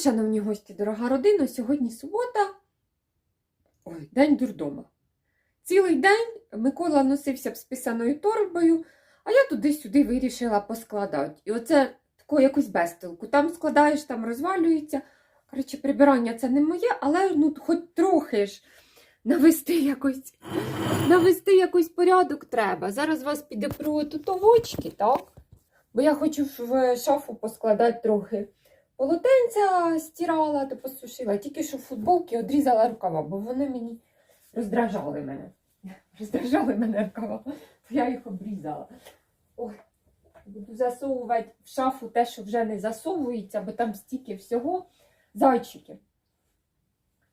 Привіт, шановні гості, дорога родина. Сьогодні субота. Ой, день дурдома. Цілий день Микола носився б з писаною торбою, а я туди-сюди вирішила поскладати. І оце тако якусь безтилку. Там складаєш, там розвалюється. Коротше, прибирання це не моє, але ну, хоч трохи ж навести якось, навести якийсь порядок треба. Зараз вас піде про тутовочки, так? Бо я хочу в шафу поскладати трохи. Полотенця стирала та посушила, тільки що футболки одрізала рукава, бо вони мені роздражали мене. Роздражали мене рукава, то я їх обрізала. Ой, буду засовувати в шафу те, що вже не засовується, бо там стільки всього. Зайчики.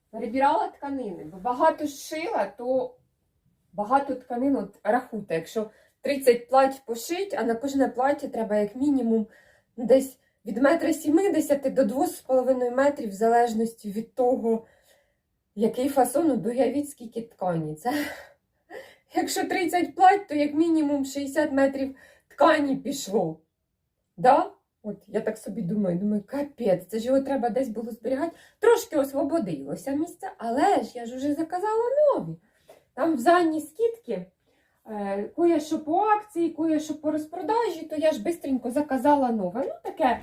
Перебирала тканини, бо багато шила, то багато тканин от рахуйте. Якщо 30 плать пошить, а на кожне плаття треба як мінімум десь від метра 70 до 2,5 метрів, в залежності від того, який фасон, ну, доявіть, скільки ткані. Це, якщо 30 плать, то як мінімум 60 метрів ткані пішло. Да? От я так собі думаю, думаю, капець, це ж його треба десь було зберігати. Трошки освободилося місце, але ж я ж вже заказала нові. Там в задній скидки. Е, Кое-що по акції, кое-що по розпродажі, то я ж бистренько заказала нове. Ну, таке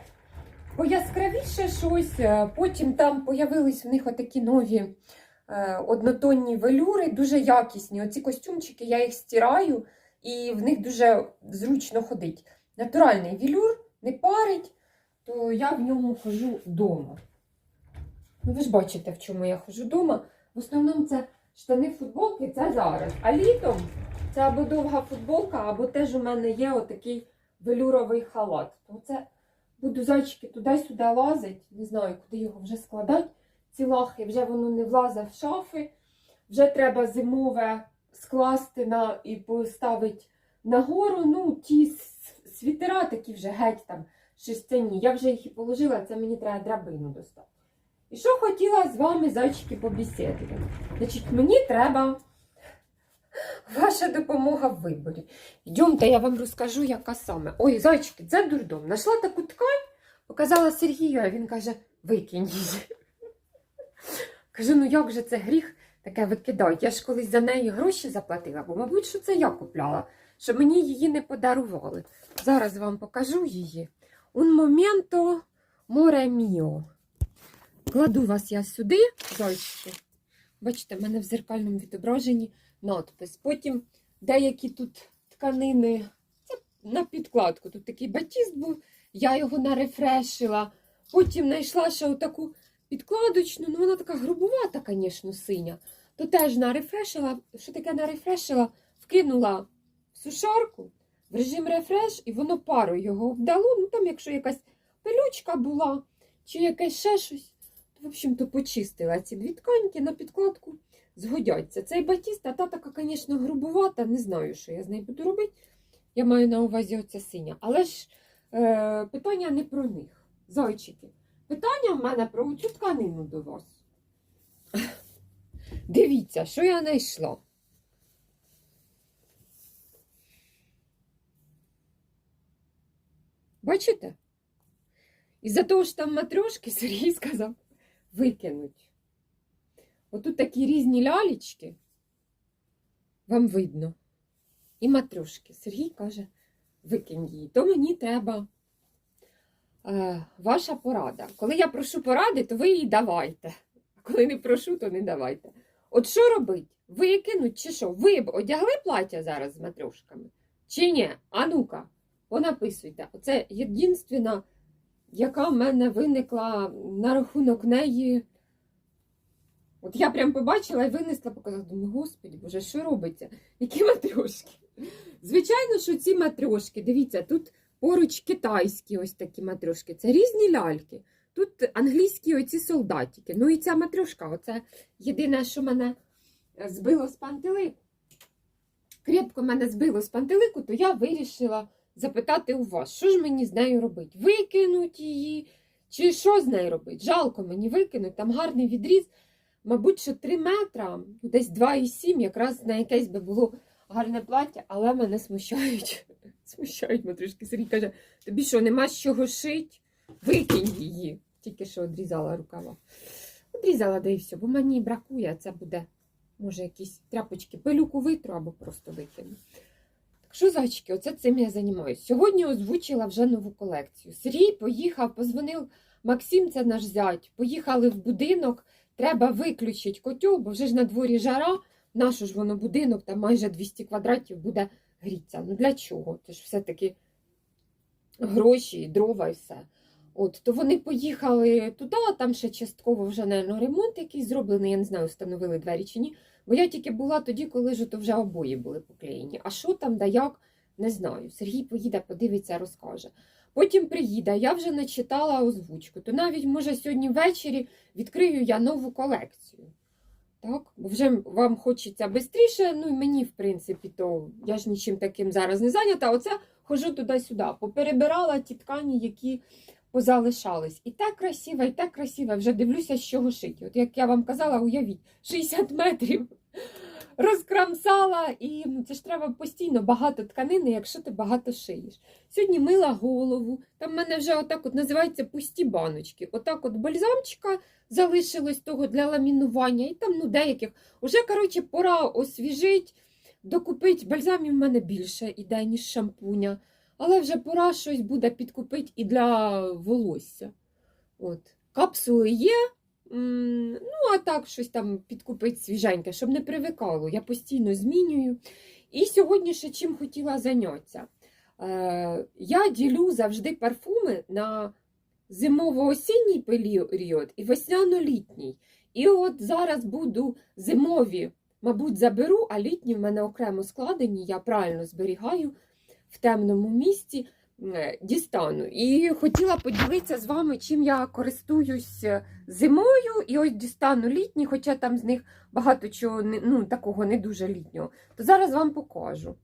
пояскравіше щось. Е, Потім там появились в них отакі нові е, однотонні велюри, дуже якісні. Оці костюмчики я їх стираю, і в них дуже зручно ходить. Натуральний велюр, не парить, то я в ньому хожу вдома. Ну, ви ж бачите, в чому я хожу вдома. В основному це штани футболки, це зараз. А літом це або довга футболка, або теж у мене є отакий велюровий халат. То це буду зайчики туди-сюди лазити. Не знаю, куди його вже складати. Ці лахи вже воно не влазить в шафи. Вже треба зимове скласти на, і поставити нагору. Ну, ті світера такі вже геть там шерстяні. Я вже їх і положила, це мені треба драбину достати. І що хотіла з вами, зайчики, побесідувати? Значить, мені треба Ваша допомога в виборі. Йдемте, я вам розкажу, яка саме. Ой, зайчики, це дурдом. Нашла таку ткань, показала Сергію, а він каже, викинь її. Кажу, ну як же це гріх таке викидають? Я ж колись за неї гроші заплатила, бо, мабуть, що це я купляла, що мені її не подарували. Зараз вам покажу її. Un momento море міо. Кладу вас я сюди, зайчики. Бачите, в мене в зеркальному відображенні надпис. Потім деякі тут тканини, на підкладку. Тут такий батіст був, я його нарефрешила. Потім знайшла ще отаку підкладочну, ну вона така грубувата, звісно, синя. То теж нарефрешила. Що таке нарефрешила? Вкинула в сушарку в режим рефреш, і воно пару його обдало. Ну там, якщо якась пилючка була, чи якесь ще щось, в общем-то, почистила ці дві тканьки на підкладку згодяться. Цей батіст, а та така, звісно, грубувата, не знаю, що я з нею буду робити. Я маю на увазі оця синя. Але ж е, питання не про них. Зайчики. Питання в мене про цю тканину до вас. Дивіться, що я знайшла. Бачите? Із-за того, що там матрешки, Сергій сказав, викинуть. Отут такі різні лялечки. Вам видно. І матрешки. Сергій каже, викинь її. То мені треба е, ваша порада. Коли я прошу поради, то ви її давайте. А коли не прошу, то не давайте. От що робить? Викинуть чи що? Ви б одягли плаття зараз з матрешками? Чи ні? А ну-ка, понаписуйте. Оце єдинственна, яка в мене виникла на рахунок неї. От я прям побачила і винесла, показала, думаю, господі, боже, що робиться? Які матрьошки? Звичайно, що ці матрьошки, дивіться, тут поруч китайські ось такі матрьошки, це різні ляльки. Тут англійські оці солдатики. Ну і ця матрьошка, оце єдине, що мене збило з пантелику. Крепко мене збило з пантелику, то я вирішила запитати у вас, що ж мені з нею робити? Викинуть її? Чи що з нею робити? Жалко мені викинуть, там гарний відріз. Мабуть, що 3 метра, десь 2,7, якраз на якесь би було гарне плаття, але мене смущають. Смущають матрішки. Сергій каже, тобі що, нема з чого шить? Викинь її. тільки що одрізала рукава. Одрізала, да і все, бо мені бракує, це буде, може, якісь тряпочки, пилюку витру або просто викину. Так що, зайчики, оце цим я займаюся. Сьогодні озвучила вже нову колекцію. Сергій поїхав, позвонив Максим, це наш зять. Поїхали в будинок, треба виключити котел, бо вже ж на дворі жара. Нащо ж воно будинок, там майже 200 квадратів буде гріться. Ну для чого? Це ж все-таки гроші, дрова і все. От, то вони поїхали туди, там ще частково вже, наверное, ремонт якийсь зроблений, я не знаю, встановили двері чи ні. Бо я тільки була тоді, коли ж то вже обої були поклеєні. А що там, да як, не знаю. Сергій поїде, подивиться, розкаже. Потім приїде, я вже начитала озвучку, то навіть, може, сьогодні ввечері відкрию я нову колекцію. Так, бо вже вам хочеться швидше, ну і мені, в принципі, то я ж нічим таким зараз не зайнята. Оце хожу туди-сюди, поперебирала ті ткані, які позалишались. І так красиво, і так красиво. Вже дивлюся, з чого шити. От як я вам казала, уявіть, 60 метрів розкрамсала, і ну, це ж треба постійно багато тканини, якщо ти багато шиєш. Сьогодні мила голову. Там в мене вже отак от називається пусті баночки. Отак от бальзамчика залишилось того для ламінування, і там ну, деяких. Уже, коротше, пора освіжить, докупить. Бальзамів в мене більше іде, ніж шампуня. Але вже пора щось буде підкупити і для волосся. От. Капсули є. Ну, а так щось там підкупити свіженьке, щоб не привикало. Я постійно змінюю. І сьогодні ще чим хотіла зайнятися. Е, я ділю завжди парфуми на зимово-осінній період і весняно-літній. І от зараз буду зимові, мабуть, заберу, а літні в мене окремо складені, я правильно зберігаю в темному місці, дістану. І хотіла поділитися з вами, чим я користуюсь е, зимою, і ось дістану літні, хоча там з них багато чого ну, такого не дуже літнього. То зараз вам покажу.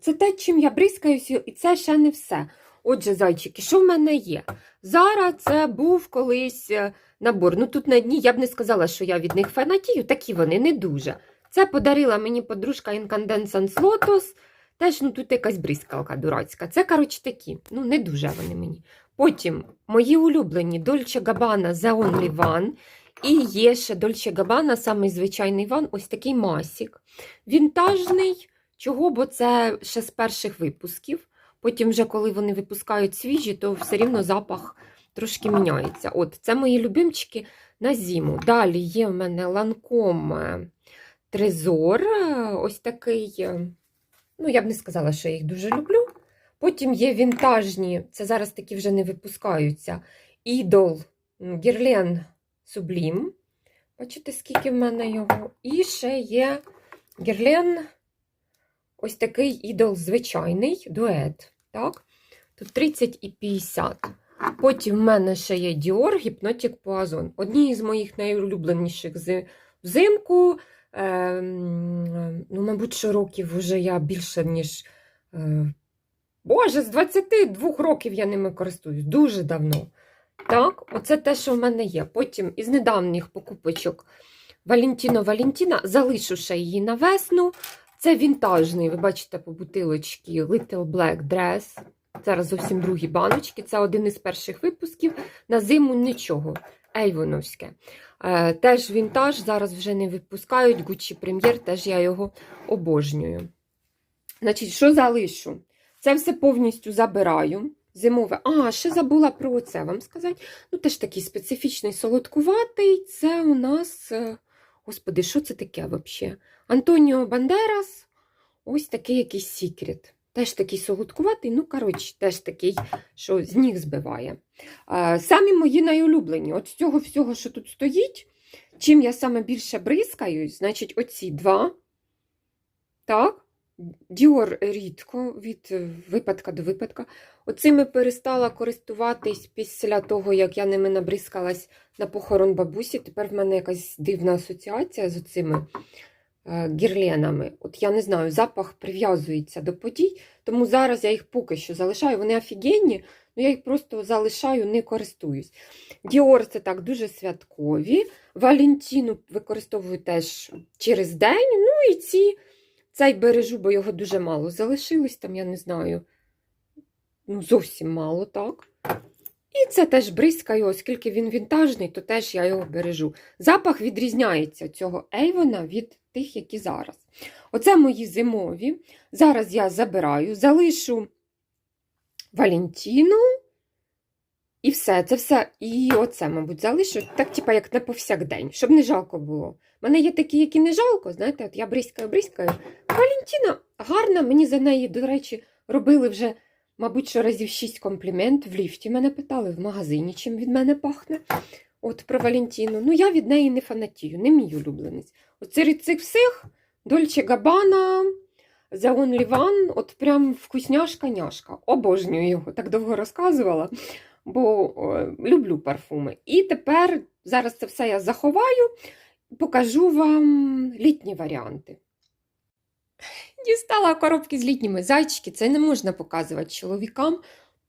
Це те, чим я бризкаюся, і це ще не все. Отже, зайчики, що в мене є? Зараз це був колись е, набор. Ну тут на дні я б не сказала, що я від них фанатію, такі вони не дуже. Це подарила мені подружка Incandescence Lotus. Теж ну, тут якась бризкалка дурацька. Це, коротше, такі. Ну, не дуже вони мені. Потім мої улюблені Dolce Gabbana The Only One. І є ще Dolce Gabbana, самий звичайний ван, ось такий масік. Вінтажний. Чого? Бо це ще з перших випусків. Потім, вже коли вони випускають свіжі, то все рівно запах трошки міняється. От, це мої любимчики на зиму. Далі є в мене ланком е, Трезор. е, Ось такий. Ну, я б не сказала, що я їх дуже люблю. Потім є вінтажні, це зараз такі вже не випускаються. Ідол Гірлен Сублім. Бачите, скільки в мене його. І ще є Гірлен ось такий ідол звичайний дует. Так? Тут 30 і 50. Потім в мене ще є Dior Hypnotic Poison. Одні з моїх найулюбленіших зи- взимку. Ем, ну, мабуть, що років вже я більше, ніж. Е, Боже, з 22 років я ними користуюсь. Дуже давно. Так, оце те, що в мене є. Потім із недавніх покупочок Валентіно Валентіна, залишу ще її на весну. Це вінтажний, ви бачите, по бутилочці Little Black Dress. Зараз зовсім другі баночки. Це один із перших випусків. На зиму нічого. Ейвоновське. Е, теж вінтаж, зараз вже не випускають. Gucci Premier, теж я його обожнюю. Значить, що залишу? Це все повністю забираю. Зимове. А, ще забула про це вам сказати. Ну, теж такий специфічний солодкуватий. Це у нас. е, Господи, що це таке взагалі? Антоніо Бандерас. Ось такий якийсь секрет. Теж такий солодкуватий, ну, коротше, теж такий, що з ніг збиває. Е, Самі мої найулюблені. От з цього всього, що тут стоїть, чим я саме більше бризкаюсь, значить, оці два. Так. Діор рідко від випадка до випадка. Оцими перестала користуватись після того, як я ними набризкалась на похорон бабусі. Тепер в мене якась дивна асоціація з оцими гірленами. От я не знаю, запах прив'язується до подій, тому зараз я їх поки що залишаю. Вони офігенні, але я їх просто залишаю, не користуюсь. Діор це так дуже святкові. Валентіну використовую теж через день. Ну і ці. Цей бережу, бо його дуже мало залишилось, там, я не знаю, ну, зовсім мало, так. І це теж бризкаю, оскільки він вінтажний, то теж я його бережу. Запах відрізняється цього Ейвона від тих, які зараз. Оце мої зимові. Зараз я забираю, залишу Валентіну. І все, це все. І оце, мабуть, залишу, так, типа, як на повсякдень, щоб не жалко було. У мене є такі, які не жалко, знаєте, от я бризкаю, бризкаю. Валентіна гарна, мені за неї, до речі, робили вже, мабуть, що разів шість комплімент. В ліфті мене питали, в магазині, чим від мене пахне. От про Валентіну. Ну, я від неї не фанатію, не мій улюбленець. От серед цих всіх Дольче Габана, The Only One, от прям вкусняшка-няшка. Обожнюю його, так довго розказувала, бо о, люблю парфуми. І тепер зараз це все я заховаю, покажу вам літні варіанти. Дістала коробки з літніми зайчики, це не можна показувати чоловікам,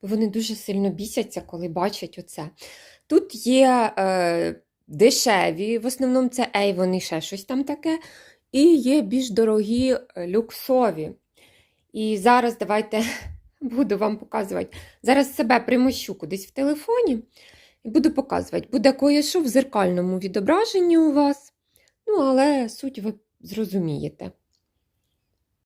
бо вони дуже сильно бісяться, коли бачать оце. Тут є е, дешеві, в основному це Avon і ще щось там таке. І є більш дорогі е, люксові. І зараз давайте буду вам показувати. Зараз себе примощу кудись в телефоні і буду показувати. Буде кое-що в зеркальному відображенні у вас. Ну, але суть ви зрозумієте.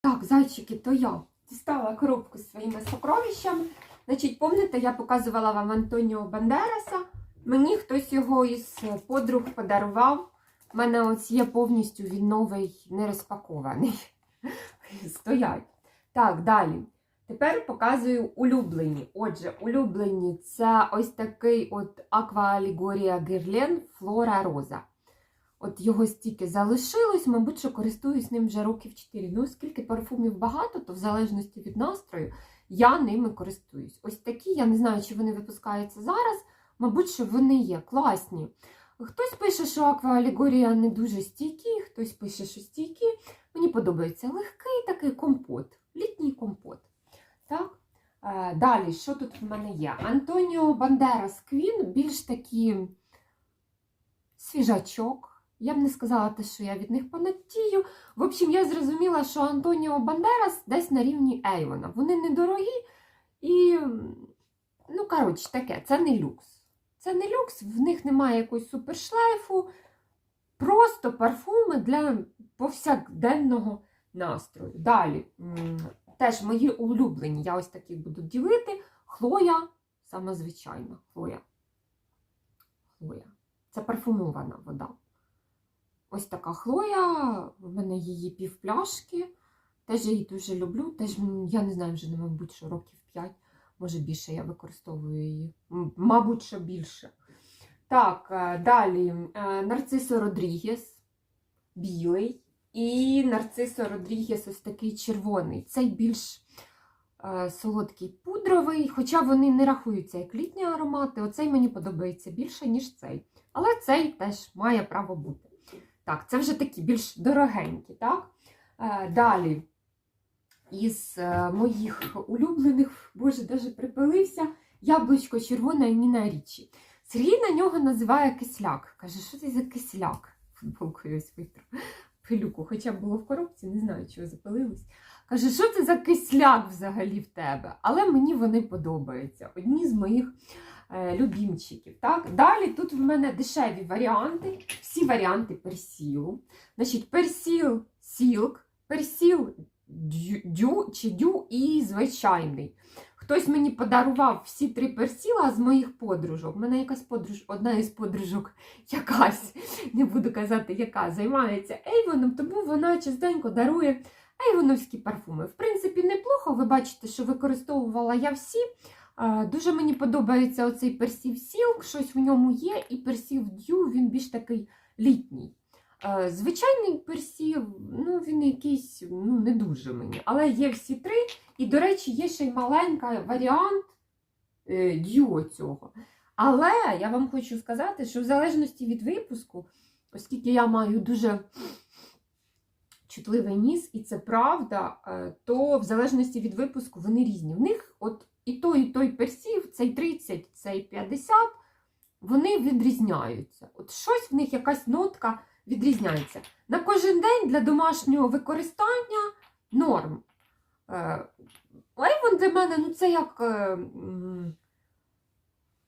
Так, зайчики, то я дістала коробку з своїми сокровищами. Значить, пам'ятаєте, я показувала вам Антоніо Бандераса. Мені хтось його із подруг подарував. У мене ось є повністю він новий, не розпакований. Стоять. Так, далі. Тепер показую улюблені. Отже, улюблені це ось такий от Allegoria Guerlain Flora Rosa. От його стільки залишилось, мабуть, що користуюсь ним вже років 4. Ну, оскільки парфумів багато, то в залежності від настрою я ними користуюсь. Ось такі, я не знаю, чи вони випускаються зараз. Мабуть, що вони є класні. Хтось пише, що акваалегорія не дуже стійкі, хтось пише, що стійкі. Мені подобається легкий такий компот, літній компот. Так? Е, Далі, що тут в мене є? Антоніо Бандерас Квін, більш такі свіжачок. Я б не сказала те, що я від них понадію. В общем, я зрозуміла, що Антоніо Бандерас десь на рівні Ейвона. Вони недорогі і, ну, коротше, таке, це не люкс. Це не люкс, в них немає якогось супершлейфу, просто парфуми для повсякденного настрою. Далі, теж мої улюблені, я ось такі буду ділити. Хлоя, саме звичайна, хлоя. Хлоя. Це парфумована вода. Ось така хлоя, в мене її півпляшки. Теж я її дуже люблю. Теж, я не знаю, вже, мабуть, що років 5, може більше я використовую її. Мабуть, що більше. Так, е, далі е, Нарцисо Родрігес, білий. І Нарцисо Родрігес ось такий червоний. Цей більш е, солодкий пудровий, хоча вони не рахуються як літні аромати. Оцей мені подобається більше, ніж цей. Але цей теж має право бути. Так, це вже такі більш дорогенькі, так? Е, Далі, із е, моїх улюблених, боже, даже припилився, яблучко червоне Ніна Річі. Сергій на нього називає кисляк. Каже, що це за кисляк? Футболкою ось витру пилюку, хоча було в коробці, не знаю, чого запилилось. Каже, що це за кисляк взагалі в тебе? Але мені вони подобаються. Одні з моїх любімчиків. Так? Далі тут в мене дешеві варіанти, всі варіанти персілу. Значить, персіл сілк, персіл дю, дю чи дю і звичайний. Хтось мені подарував всі три персіла з моїх подружок. У мене якась подруж, одна із подружок, якась, не буду казати, яка займається Ейвоном, тому вона частенько дарує ейвоновські парфуми. В принципі, неплохо. Ви бачите, що використовувала я всі. Дуже мені подобається оцей персів Silk, щось в ньому є, і персів Дю, він більш такий літній. Звичайний персів, ну він якийсь ну, не дуже мені. Але є всі три. І, до речі, є ще й маленький варіант е, дю цього. Але я вам хочу сказати, що в залежності від випуску, оскільки я маю дуже чутливий ніс, і це правда, е, то в залежності від випуску вони різні. В них от і той, і той персів, цей 30, цей 50, вони відрізняються. От щось в них якась нотка відрізняється. На кожен день для домашнього використання норм. Лейвон для мене ну це як е,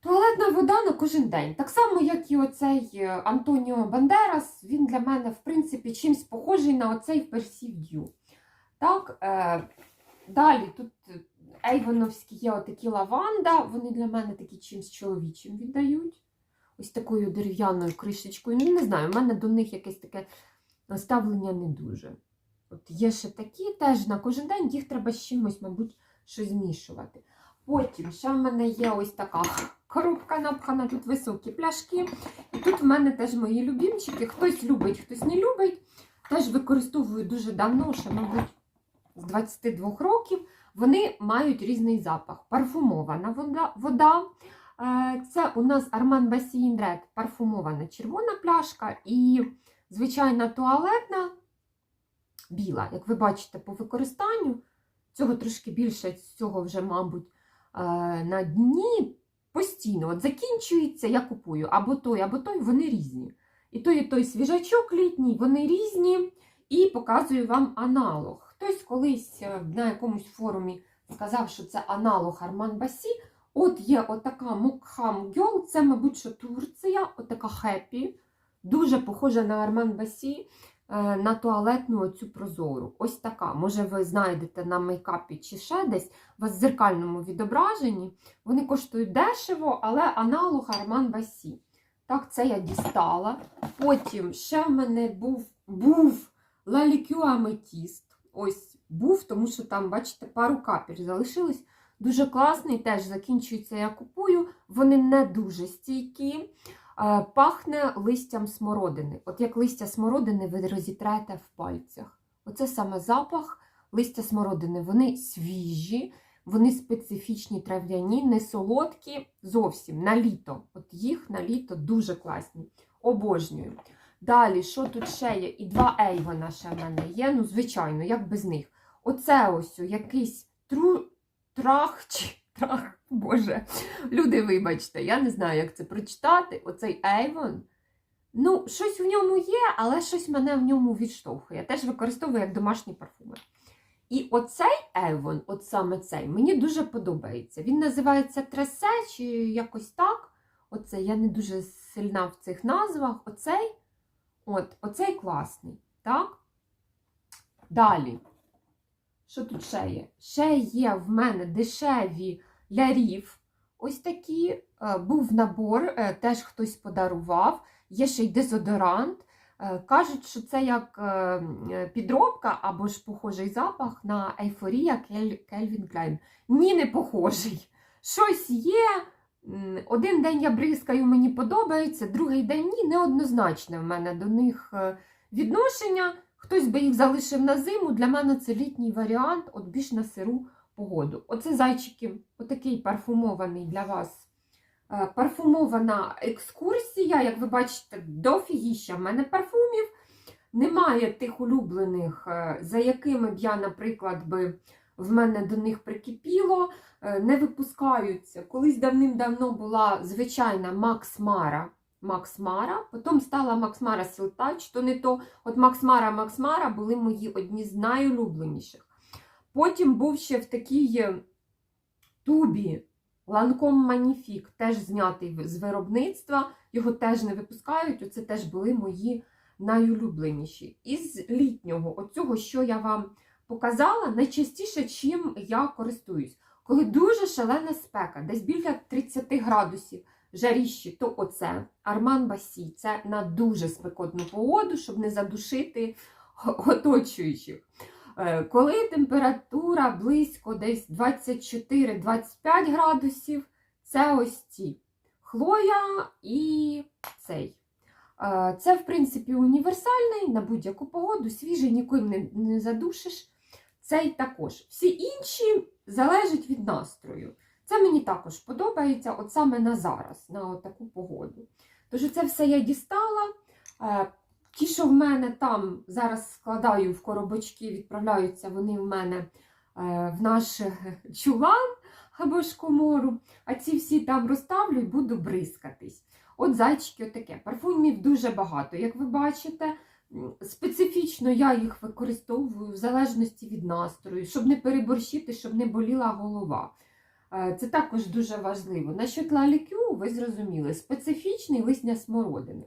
туалетна вода на кожен день. Так само, як і оцей е, Антоніо Бандерас, він для мене, в принципі, чимсь похожий на оцей Dew. Так, е, далі тут ейвоновські є отакі лаванда, вони для мене такі чимсь чоловічим віддають. Ось такою дерев'яною кришечкою. Ну, не знаю, в мене до них якесь таке ставлення не дуже. От є ще такі, теж на кожен день їх треба з чимось, мабуть, щось змішувати. Потім ще в мене є ось така коробка напхана, тут високі пляшки. І тут в мене теж мої любімчики. Хтось любить, хтось не любить. Теж використовую дуже давно, ще, мабуть, з 22 років. Вони мають різний запах. Парфумована вода. Е, Це у нас Armand Bassin Red парфумована червона пляшка і звичайна туалетна біла. Як ви бачите, по використанню цього трошки більше, цього вже, мабуть, е, на дні постійно. От закінчується, я купую або той, або той, вони різні. І той, і той свіжачок літній, вони різні. І показую вам аналог. Хтось колись е, на якомусь форумі сказав, що це аналог Арман Басі. От є отака Мукхам Гьол, це, мабуть, що Турція, отака хеппі, дуже похожа на Арман Басі, е, на туалетну оцю прозору. Ось така. Може, ви знайдете на мейкапі чи ще десь в зеркальному відображенні. Вони коштують дешево, але аналог Арман Басі. Так, це я дістала. Потім ще в мене був, був Лалікю Аметіст. Ось був, тому що там, бачите, пару капель залишилось. Дуже класний, теж закінчується, я купую. Вони не дуже стійкі. Е, Пахне листям смородини. От як листя смородини ви розітрете в пальцях. Оце саме запах листя смородини. Вони свіжі, вони специфічні трав'яні, не солодкі зовсім на літо. От їх на літо дуже класні. Обожнюю. Далі, що тут ще є? І два ейвона ще в мене є. Ну, звичайно, як без них. Оце ось якийсь тру... трах, чи трах, боже. Люди, вибачте, я не знаю, як це прочитати. Оцей ейвон. Ну, щось в ньому є, але щось мене в ньому відштовхує. Я теж використовую як домашні парфуми. І оцей Евон, от саме цей, мені дуже подобається. Він називається Тресе чи якось так. Оце я не дуже сильна в цих назвах. Оцей, от, оцей класний. Так? Далі. Що тут ще є? Ще є в мене дешеві лярів. Ось такі. Е, Був набор, е, теж хтось подарував. Є ще й дезодорант. Е, Кажуть, що це як підробка або ж похожий запах на ейфорія Кельвін Клайн. Ні, не похожий. Щось є. Один день я бризкаю, мені подобається, другий день ні, неоднозначне в мене до них е, відношення. Хтось би їх залишив на зиму. Для мене це літній варіант, от більш на сиру погоду. Оце зайчики, отакий парфумований для вас. Е, Парфумована екскурсія, як ви бачите, дофігіща в мене парфумів. Немає тих улюблених, е, за якими б я, наприклад, би в мене до них прикипіло, е, не випускаються. Колись давним-давно була звичайна Макс Мара. Макс Мара, потім стала Макс Мара Сілтач, то не то. От Макс Мара, Макс Мара були мої одні з найулюбленіших. Потім був ще в такій е, тубі Ланком Маніфік, теж знятий з виробництва, його теж не випускають. Оце теж були мої найулюбленіші. Із літнього, оцього, що я вам показала, найчастіше, чим я користуюсь. Коли дуже шалена спека, десь біля 30 градусів жаріщі, то оце Арман Басі. Це на дуже спекотну погоду, щоб не задушити оточуючих. Е, Коли температура близько десь 24-25 градусів, це ось ці хлоя і цей. Е, Це, в принципі, універсальний на будь-яку погоду, свіжий, ніколи не, не задушиш. Цей також. Всі інші залежать від настрою. Це мені також подобається, от саме на зараз, на таку погоду. Тож це все я дістала. Е, Ті, що в мене там зараз складаю в коробочки, відправляються вони в мене е, в наш чулан або ж комору. А ці всі там розставлю і буду бризкатись. От зайчики, отаке. Парфумів дуже багато. Як ви бачите, специфічно я їх використовую в залежності від настрою, щоб не переборщити, щоб не боліла голова. Е, Це також дуже важливо. Насчет лалікю, ви зрозуміли, специфічний лисня смородини.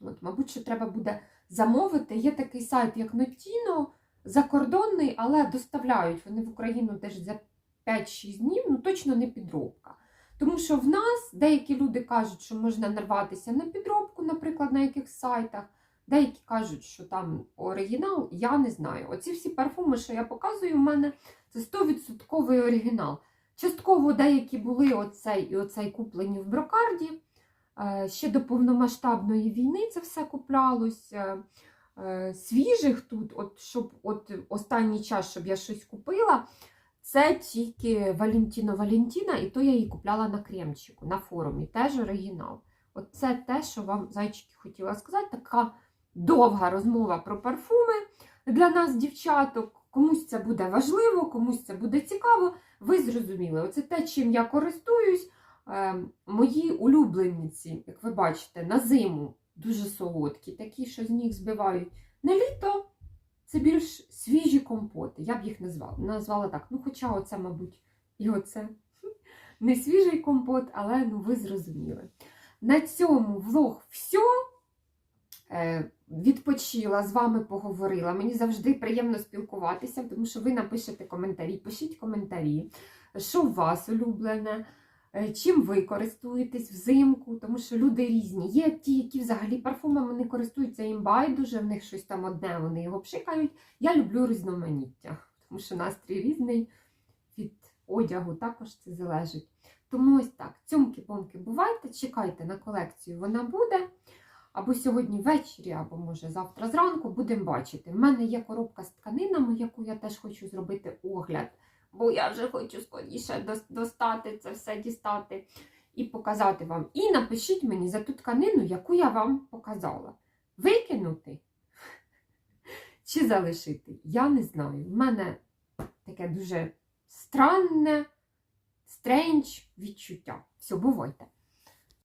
От, мабуть, що треба буде замовити. Є такий сайт, як Notino, закордонний, але доставляють вони в Україну теж за 5-6 днів, ну точно не підробка. Тому що в нас деякі люди кажуть, що можна нарватися на підробку, наприклад, на якихось сайтах. Деякі кажуть, що там оригінал, я не знаю. Оці всі парфуми, що я показую, в мене це 100% оригінал. Частково деякі були оцей і оцей куплені в брокарді. Е, Ще до повномасштабної війни це все куплялось. Е, Свіжих тут, от, щоб от останній час, щоб я щось купила, це тільки Валентіно Валентіна, і то я її купляла на кремчику, на форумі, теж оригінал. От це те, що вам, зайчики, хотіла сказати, така довга розмова про парфуми для нас, дівчаток. Комусь це буде важливо, комусь це буде цікаво. Ви зрозуміли, оце те, чим я користуюсь. Е, мої улюбленці, як ви бачите, на зиму дуже солодкі, такі, що з них збивають. На літо це більш свіжі компоти. Я б їх назвала, назвала так. Ну, хоча оце, мабуть, і оце не свіжий компот, але ну, ви зрозуміли. На цьому влог все. Е, Відпочила, з вами поговорила. Мені завжди приємно спілкуватися, тому що ви напишете коментарі, пишіть коментарі, що у вас улюблене, е, чим ви користуєтесь взимку, тому що люди різні. Є ті, які взагалі парфумами не користуються їм байдуже, в них щось там одне, вони його пшикають. Я люблю різноманіття, тому що настрій різний від одягу також це залежить. Тому ось так, цьомки-помки бувайте, чекайте на колекцію, вона буде. Або сьогодні ввечері, або може завтра зранку будемо бачити. В мене є коробка з тканинами, яку я теж хочу зробити огляд, бо я вже хочу скоріше достати це все, дістати і показати вам. І напишіть мені за ту тканину, яку я вам показала. Викинути чи залишити? Я не знаю. В мене таке дуже странне, стрендж відчуття. Все, бувайте.